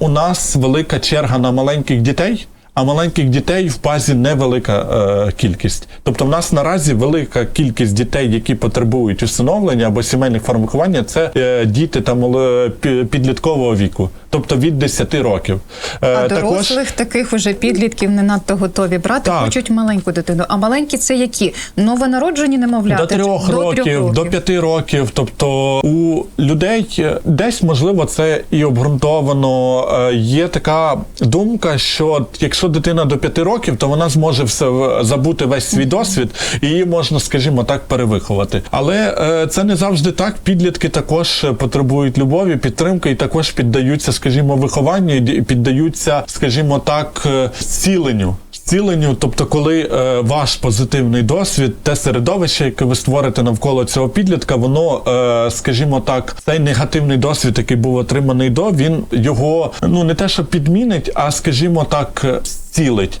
У нас велика черга на маленьких дітей. А маленьких дітей в базі невелика е, кількість. Тобто, в нас наразі велика кількість дітей, які потребують усиновлення або сімейних формування, це е, діти там підліткового віку, тобто від 10 років. Е, А дорослих таких уже підлітків не надто готові брати, Так. хочуть маленьку дитину. А маленькі це які? Новонароджені немовляти? До трьох До років, трьох до п'яти років. Тобто у людей е, десь можливо це і обґрунтовано. Е, Є така думка, що от якщо дитина до п'яти років, то вона зможе все забути весь свій досвід, і її можна, скажімо так, перевиховати. Але е, це не завжди так. Підлітки також е, потребують любові, підтримки і також піддаються, скажімо, вихованню і піддаються, скажімо так, ціленню. зціленню. Зціленню, тобто, коли е, ваш позитивний досвід, те середовище, яке ви створите навколо цього підлітка, воно, е, скажімо так, цей негативний досвід, який був отриманий до, він його ну не те, що підмінить, а скажімо так, зцілить.